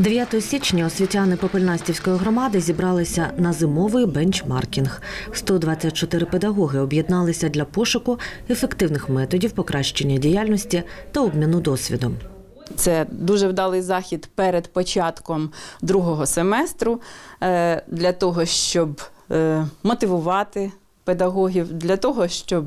9 січня освітяни Попельнастівської громади зібралися на зимовий бенчмаркінг. 124 педагоги об'єдналися для пошуку ефективних методів покращення діяльності та обміну досвідом. Це дуже вдалий захід перед початком другого семестру е, для того, щоб е, мотивувати педагогів, для того, щоб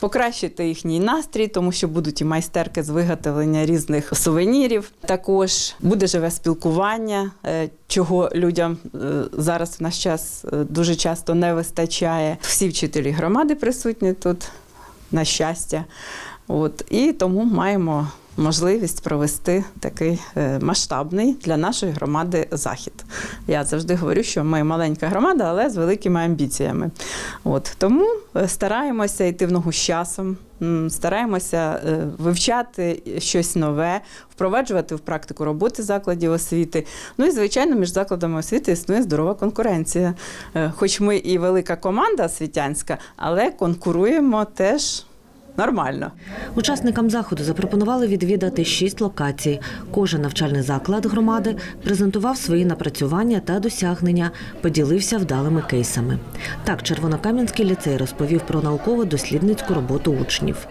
покращити їхній настрій, тому що будуть і майстерки з виготовлення різних сувенірів. Також буде живе спілкування, е, чого людям е, зараз в наш час е, дуже часто не вистачає. Всі вчителі громади присутні тут, на щастя. От, і тому маємо можливість провести такий е, масштабний для нашої громади захід. Я завжди говорю, що ми маленька громада, але з великими амбіціями. От, тому е, стараємося йти в ногу з часом, стараємося е, вивчати щось нове, впроваджувати в практику роботи закладів освіти. Ну і звичайно, між закладами освіти існує здорова конкуренція. Хоч ми і велика команда освітянська, але конкуруємо теж нормально. Учасникам заходу запропонували відвідати шість локацій. Кожен навчальний заклад громади презентував свої напрацювання та досягнення, поділився вдалими кейсами. Так, Червонокам'янський ліцей розповів про науково-дослідницьку роботу учнів.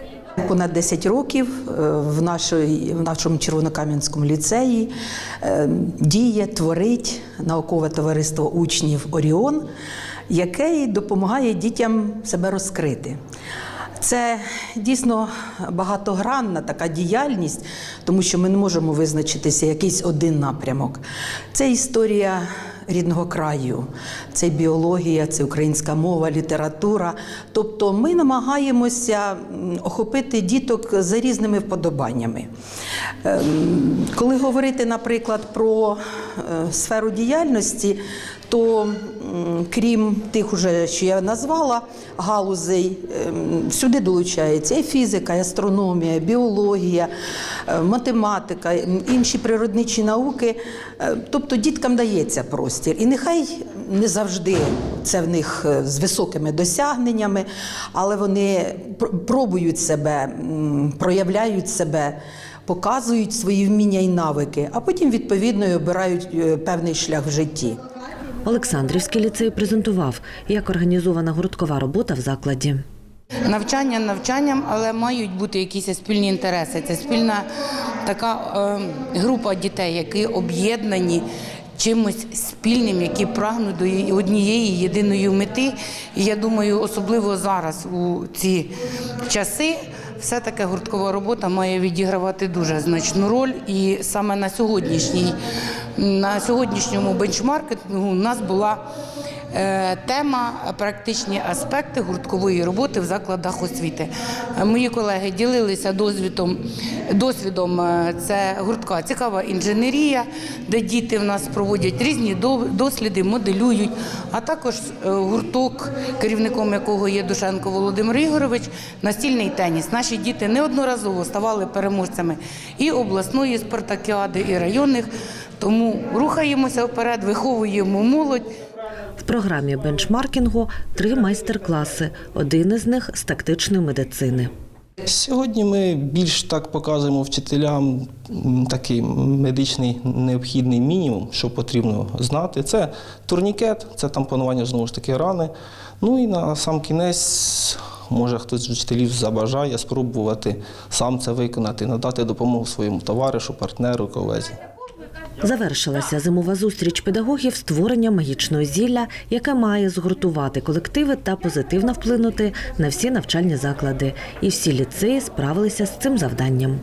Понад 10 років е, в, нашої, в нашому Червонокам'янському ліцеї е, діє, творить наукове товариство учнів Оріон, яке допомагає дітям себе розкрити. Це дійсно багатогранна така діяльність, тому що ми не можемо визначитися якийсь один напрямок. Це історія рідного краю, це біологія, це українська мова, література. Тобто ми намагаємося охопити діток за різними вподобаннями. Ем, Коли говорити, наприклад, про е, сферу діяльності, то крім тих, уже, що я назвала, галузей, ем, сюди долучається і фізика, і астрономія, біологія, е, математика, інші природничі науки. Е, Тобто діткам дається простір. І нехай не завжди це в них е, з високими досягненнями, але вони пробують себе, проявляють себе. Показують свої вміння і навики, а потім відповідно обирають певний шлях в житті. Олександрівський ліцей презентував, як організована гурткова робота в закладі. Навчання навчанням, але мають бути якісь спільні інтереси. Це спільна така е, група дітей, які об'єднані чимось спільним, які прагнуть до однієї єдиної мети. І я думаю, особливо зараз у ці часи. Все таки гурткова робота має відігравати дуже значну роль, і саме на сьогоднішній на сьогоднішньому бенчмаркетингу у нас була Е, Тема практичні аспекти гурткової роботи в закладах освіти. Мої колеги ділилися досвідом. Досвідом е, це гуртка цікава інженерія, де діти в нас проводять різні досліди, моделюють. А також е, гурток, керівником якого є Душенко Володимир Ігорович, настільний теніс. Наші діти неодноразово ставали переможцями і обласної спартакіади, і районних. Тому рухаємося вперед, виховуємо молодь. В програмі бенчмаркінгу три майстер-класи. Один із них з тактичної медицини. Сьогодні ми більш так показуємо вчителям такий медичний необхідний мінімум, що потрібно знати. Це турнікет, це тампонування знову ж таки рани. Ну і на сам кінець, може хтось з вчителів забажає спробувати сам це виконати, надати допомогу своєму товаришу, партнеру, колезі. Завершилася зимова зустріч педагогів створення магічного зілля, яке має згуртувати колективи та позитивно вплинути на всі навчальні заклади. І всі ліцеї справилися з цим завданням.